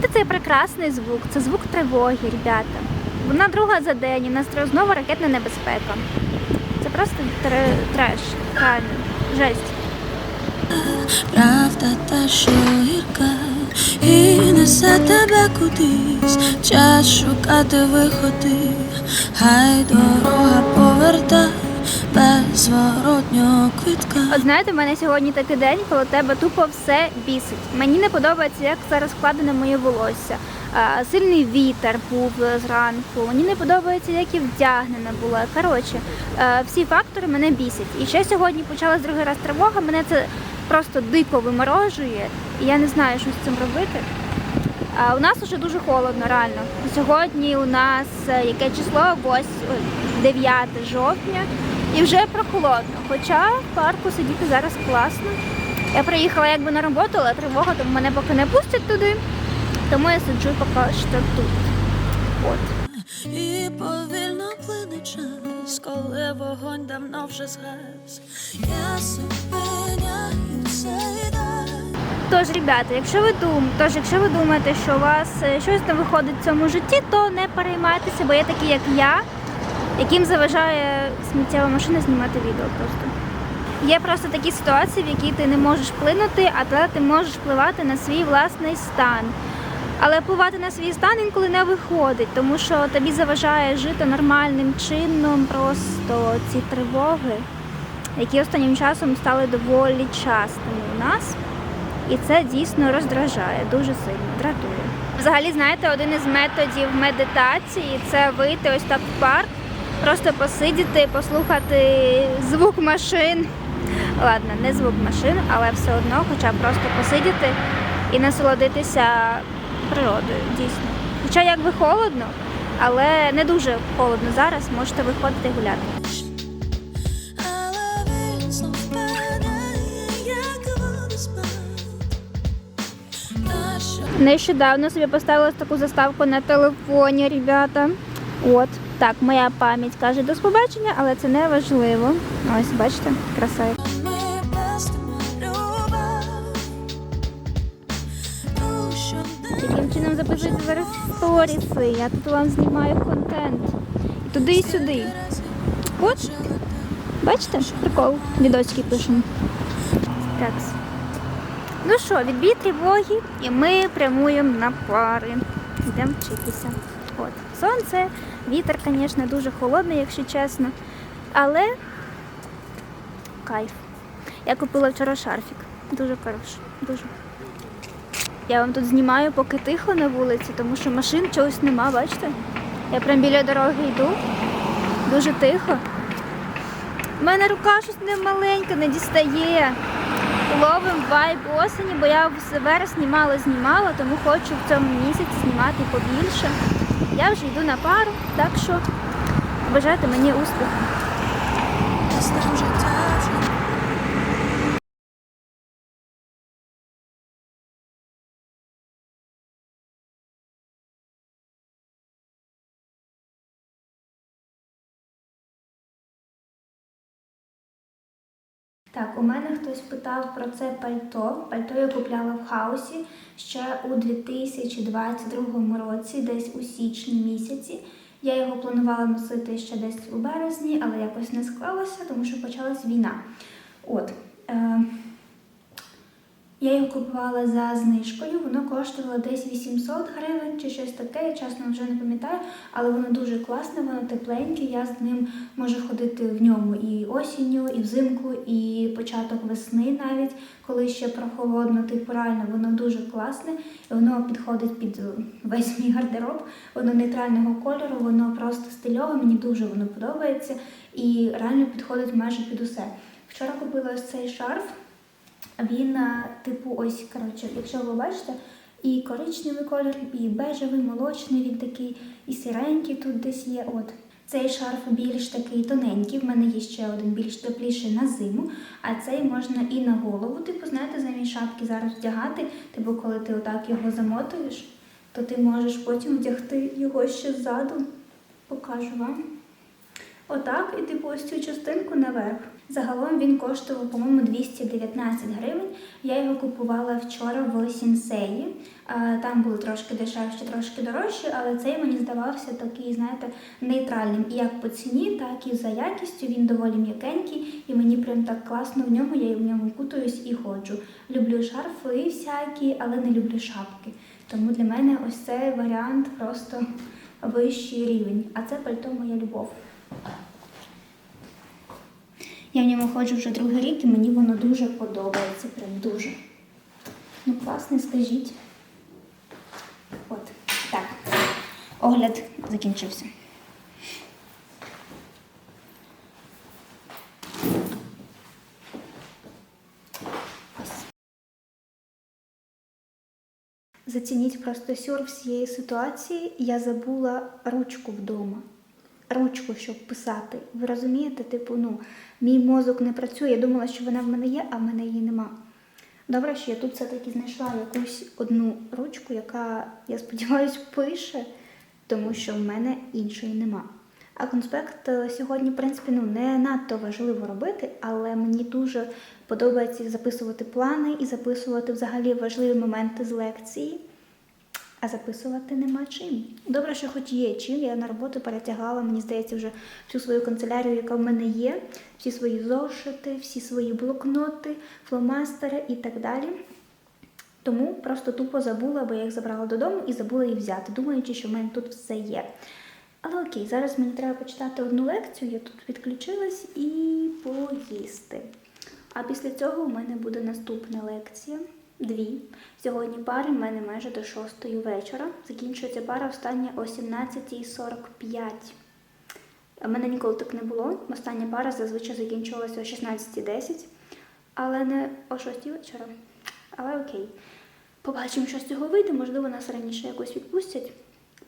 Чуєте цей прекрасний звук? Це звук тривоги, ребята. Вона друга за день, і нас знову ракетна небезпека. Це просто тре- треш, реально, жесть. Правда та що гірка і несе тебе кудись, час шукати виходи, хай дорога поверта без квитка. От знаєте, в мене сьогодні такий день, коли тебе тупо все бісить. Мені не подобається, як зараз складене моє волосся. Сильний вітер був зранку. Мені не подобається, як я вдягнена була. Коротше, всі фактори мене бісять. І ще сьогодні почалась другий раз тривога. Мене це просто дико виморожує, і я не знаю, що з цим робити. А у нас вже дуже холодно, реально. Сьогодні у нас е, яке число? 8, ой, 9 жовтня і вже прохолодно. Хоча в парку сидіти зараз класно. Я приїхала якби на роботу, але тривога, тому мене поки не пустять туди. Тому я сиджу поки що тут. От. І повільно плине час, коли вогонь давно вже згас. Я зупиняю цей день. Тож, ребята, якщо ви дум... Тож, якщо ви думаєте, що у вас е, щось не виходить в цьому житті, то не переймайтеся, бо є такі, як я, яким заважає сміттєва машина знімати відео просто. Є просто такі ситуації, в які ти не можеш вплинути, а тоді ти можеш впливати на свій власний стан. Але впливати на свій стан інколи не виходить, тому що тобі заважає жити нормальним чином просто ці тривоги, які останнім часом стали доволі частими у нас. І це дійсно роздражає, дуже сильно, дратує. Взагалі, знаєте, один із методів медитації це вийти ось так в парк, просто посидіти, послухати звук машин. Ладно, не звук машин, але все одно, хоча просто посидіти і насолодитися природою, дійсно. Хоча якби холодно, але не дуже холодно зараз, можете виходити гуляти. Нещодавно собі поставила таку заставку на телефоні, ребята. От. Так, моя пам'ять каже до побачення, але це не важливо. Ось, бачите, краса. яка. ми пестимо любов. Ту, що не Таким чином записуються зараз сторіси. Я тут вам знімаю контент. Туди і сюди. От, бачите, прикол. Відосики пишемо. Так. Ну що, відбій тривоги, і ми прямуємо на пари. Йдемо вчитися. От. Сонце, вітер, звісно, дуже холодний, якщо чесно. Але кайф. Я купила вчора шарфік. Дуже хороший. Дуже. Я вам тут знімаю, поки тихо на вулиці, тому що машин чогось нема, бачите? Я прям біля дороги йду. Дуже тихо. У мене рука щось не маленька, не дістає. Ловим вайб осені, бо я в вересні мало знімала, тому хочу в цьому місяці знімати побільше. Я вже йду на пару, так що бажайте мені успіху. Так, у мене хтось питав про це пальто. Пальто я купляла в хаосі ще у 2022 році, десь у січні місяці. Я його планувала носити ще десь у березні, але якось не склалося, тому що почалась війна. От. Е- я його купувала за знижкою, воно коштувало десь 800 гривень чи щось таке, я чесно вже не пам'ятаю, але воно дуже класне, воно тепленьке. Я з ним можу ходити в ньому і осінню, і взимку, і початок весни навіть, коли ще прохолодно, типу реально воно дуже класне, воно підходить під весь мій гардероб, воно нейтрального кольору, воно просто стильове, мені дуже воно подобається і реально підходить майже під усе. Вчора купила ось цей шарф. Він, е, типу, ось, коротше, якщо ви бачите, і коричневий колір, і бежевий, молочний, він такий, і сіренький тут десь є. От. Цей шарф більш такий тоненький, в мене є ще один більш тепліший на зиму, а цей можна і на голову, типу, знаєте, замість шапки зараз вдягати. Типу, коли ти отак його замотуєш, то ти можеш потім вдягти його ще ззаду. Покажу вам. Отак, і типу ось цю частинку наверх. Загалом він коштував, по-моєму, 219 гривень. Я його купувала вчора в сінсеї. Там були трошки дешевші, трошки дорожчі, але цей мені здавався такий, знаєте, нейтральним. І як по ціні, так і за якістю. Він доволі м'якенький, і мені прям так класно в ньому. Я в ньому кутаюсь і ходжу. Люблю шарфи всякі, але не люблю шапки. Тому для мене ось цей варіант просто вищий рівень. А це пальто моя любов. Я в ньому ходжу вже другий рік і мені воно дуже подобається. Прям дуже. Ну, класне, скажіть. От. Так. Огляд закінчився. Зацініть просто сюр всієї ситуації. Я забула ручку вдома. Ручку, щоб писати. Ви розумієте? Типу, ну, мій мозок не працює. Я думала, що вона в мене є, а в мене її нема. Добре, що я тут все-таки знайшла якусь одну ручку, яка, я сподіваюся, пише, тому що в мене іншої нема. А конспект е, сьогодні, в принципі, ну, не надто важливо робити, але мені дуже подобається записувати плани і записувати взагалі важливі моменти з лекції. А записувати нема чим. Добре, що хоч є чим. Я на роботу перетягала, мені здається, вже всю свою канцелярію, яка в мене є, всі свої зошити, всі свої блокноти, фломастери і так далі. Тому просто тупо забула, бо я їх забрала додому і забула їх взяти, думаючи, що в мене тут все є. Але окей, зараз мені треба почитати одну лекцію, я тут відключилась і поїсти. А після цього у мене буде наступна лекція. Дві. Сьогодні пари в мене майже до 6 вечора. Закінчується пара остання о 17.45. У мене ніколи так не було. Остання пара зазвичай закінчувалася о 16.10, але не о 6 вечора. Але окей. Побачимо, що з цього вийде. Можливо, нас раніше якось відпустять.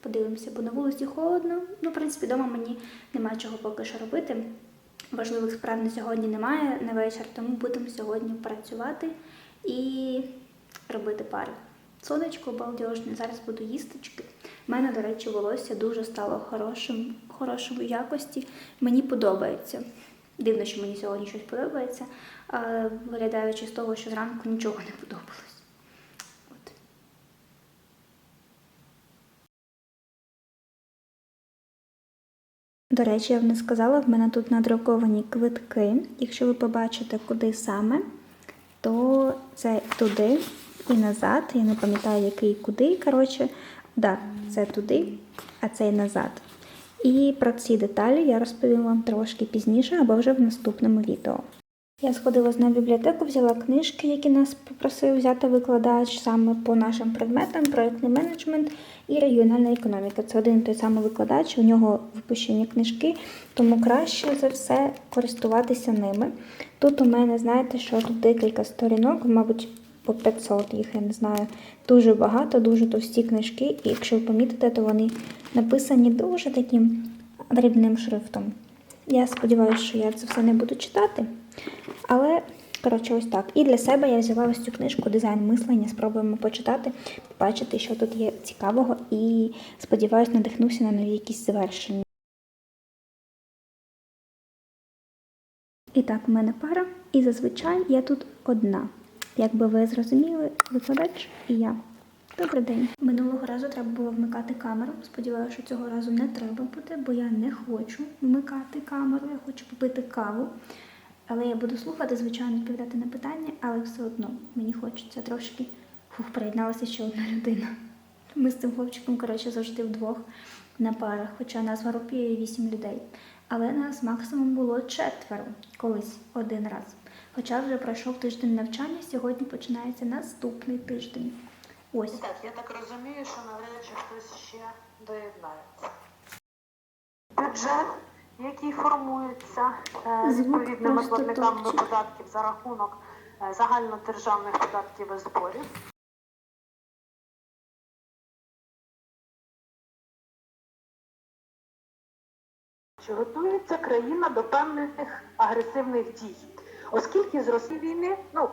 Подивимося, бо на вулиці холодно. Ну, в принципі, вдома мені немає чого поки що робити. Важливих справ на сьогодні немає на вечір, тому будемо сьогодні працювати і робити пари. Сонечко балдежне, зараз буду їсточки. У мене, до речі, волосся дуже стало хорошим, хорошої якості. Мені подобається. Дивно, що мені сьогодні щось подобається, виглядаючи з того, що зранку нічого не подобалось. До речі, я вам не сказала, в мене тут надруковані квитки. Якщо ви побачите, куди саме, то це туди і назад. Я не пам'ятаю, який куди. Коротше, да, це туди, а це і назад. І про ці деталі я розповім вам трошки пізніше або вже в наступному відео. Я сходила на бібліотеку, взяла книжки, які нас попросив взяти викладач саме по нашим предметам: проєктний менеджмент і регіональна економіка. Це один і той самий викладач, у нього випущені книжки, тому краще за все користуватися ними. Тут у мене, знаєте, що тут декілька сторінок, мабуть, по 500 їх, я не знаю. Дуже багато, дуже товсті книжки, і якщо ви помітите, то вони написані дуже таким дрібним шрифтом. Я сподіваюся, що я це все не буду читати. Але, коротше, ось так. І для себе я взяла ось цю книжку Дизайн мислення. Спробуємо почитати, побачити, що тут є цікавого, і сподіваюся, надихнуся на нові якісь завершення. І так, у мене пара, і зазвичай я тут одна. Якби ви зрозуміли, викладач і я. Добрий день. Минулого разу треба було вмикати камеру. Сподіваюся, що цього разу не треба буде, бо я не хочу вмикати камеру, я хочу попити каву. Але я буду слухати, звичайно, відповідати на питання, але все одно мені хочеться трошки. Фух, приєдналася ще одна людина. Ми з цим хлопчиком, коротше, завжди вдвох на парах, хоча нас в групі є вісім людей. Але нас максимум було четверо колись один раз. Хоча вже пройшов тиждень навчання, сьогодні починається наступний тиждень. Ось. Так, я так розумію, що навряд чи хтось ще доєднається. Бюджет, який формується е, Звук відповідними просто платниками податків за рахунок е, загальнодержавних податків і зборів. Чи готується країна до певних агресивних дій? Оскільки зросли війни, ну,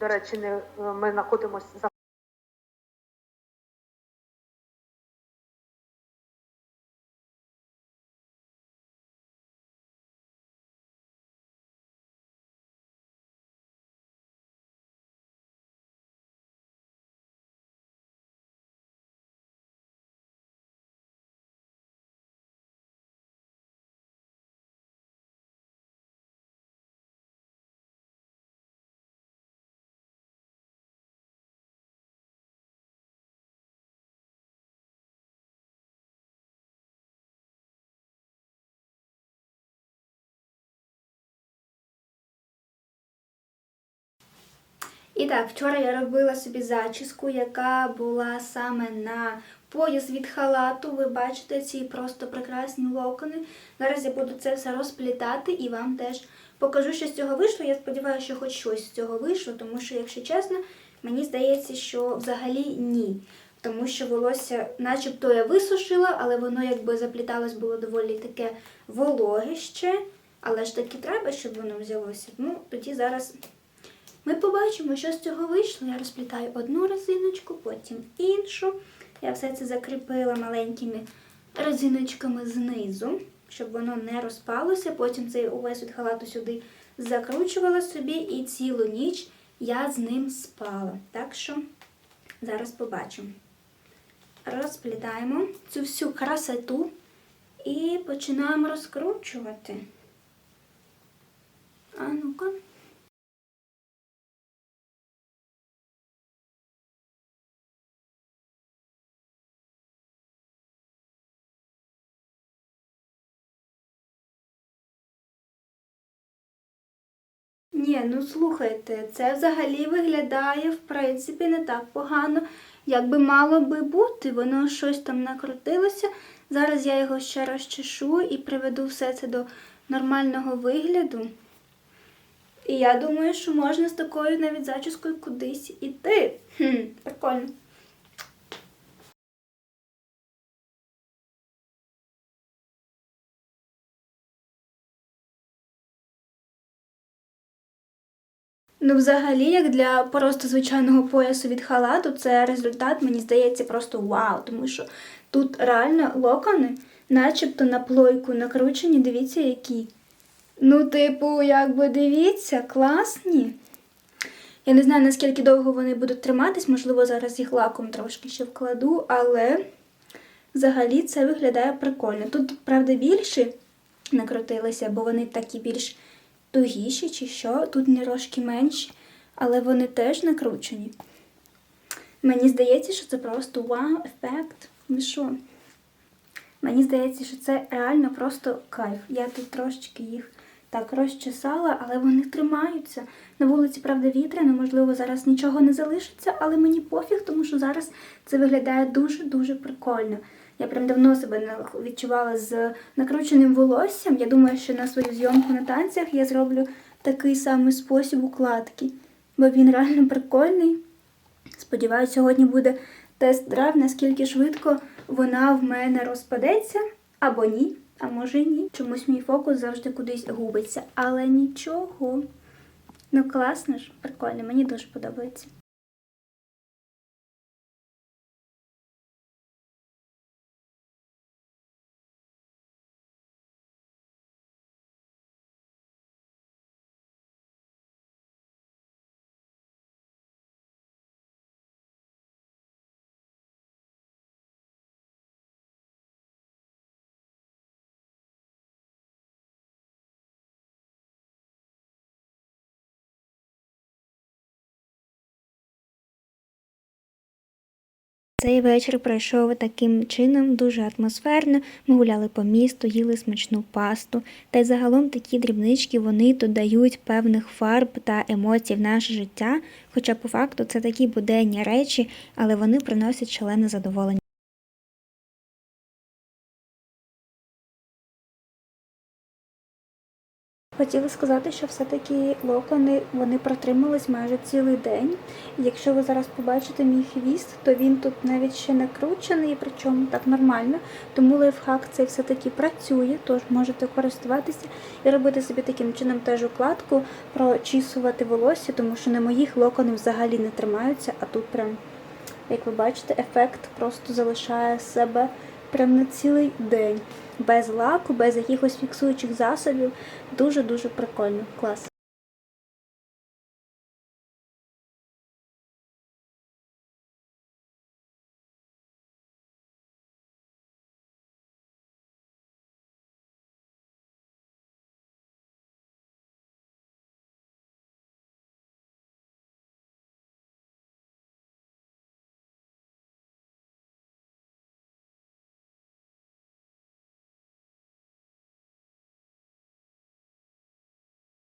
до речі, не, ми знаходимося за І так, вчора я робила собі зачіску, яка була саме на пояс від халату. Ви бачите ці просто прекрасні локони. Зараз я буду це все розплітати і вам теж покажу, що з цього вийшло. Я сподіваюся, що хоч щось з цього вийшло, тому що, якщо чесно, мені здається, що взагалі ні. Тому що волосся, начебто я висушила, але воно якби запліталось було доволі таке вологе ще. Але ж таки треба, щоб воно взялося. Ну, тоді зараз ми побачимо, що з цього вийшло. Я розплітаю одну резиночку, потім іншу. Я все це закріпила маленькими резиночками знизу, щоб воно не розпалося. Потім цей увесь від халату сюди закручувала собі і цілу ніч я з ним спала. Так що зараз побачимо. Розплітаємо цю всю красоту і починаємо розкручувати. А ну-ка. Ні, ну слухайте, це взагалі виглядає в принципі не так погано, як би мало би бути. Воно щось там накрутилося. Зараз я його ще розчешу і приведу все це до нормального вигляду. І я думаю, що можна з такою навіть зачіскою кудись іти. Хм, прикольно. Ну, взагалі, як для просто звичайного поясу від халату, це результат, мені здається, просто вау. Тому що тут реально локони, начебто на плойку накручені, дивіться, які. Ну, типу, якби дивіться, класні. Я не знаю, наскільки довго вони будуть триматись, можливо, зараз їх лаком трошки ще вкладу, але взагалі це виглядає прикольно. Тут, правда, більші накрутилися, бо вони такі більш тугіші чи що, тут не трошки менші, але вони теж накручені. Мені здається, що це просто вау-ефект. Ви що? Мені здається, що це реально просто кайф. Я тут трошечки їх так розчесала, але вони тримаються. На вулиці, правда, вітряно, можливо, зараз нічого не залишиться, але мені пофіг, тому що зараз це виглядає дуже-дуже прикольно. Я прям давно себе відчувала з накрученим волоссям. Я думаю, що на свою зйомку на танцях я зроблю такий самий спосіб укладки, бо він реально прикольний. Сподіваюся, сьогодні буде тест-драйв, наскільки швидко вона в мене розпадеться або ні, а може ні. Чомусь мій фокус завжди кудись губиться. Але нічого. Ну класно ж, прикольно, мені дуже подобається. Цей вечір пройшов таким чином дуже атмосферно. Ми гуляли по місту, їли смачну пасту. Та й загалом такі дрібнички вони додають певних фарб та емоцій в наше життя. Хоча по факту це такі буденні речі, але вони приносять шалене задоволення. Хотіла сказати, що все-таки локони вони протримались майже цілий день. Якщо ви зараз побачите мій хвіст, то він тут навіть ще накручений, причому так нормально. Тому лайфхак цей все-таки працює, тож можете користуватися і робити собі таким чином теж укладку, прочісувати волосся, тому що на моїх локони взагалі не тримаються, а тут прям, як ви бачите, ефект просто залишає себе прям на цілий день. Без лаку, без якихось фіксуючих засобів. Дуже-дуже прикольно. Клас.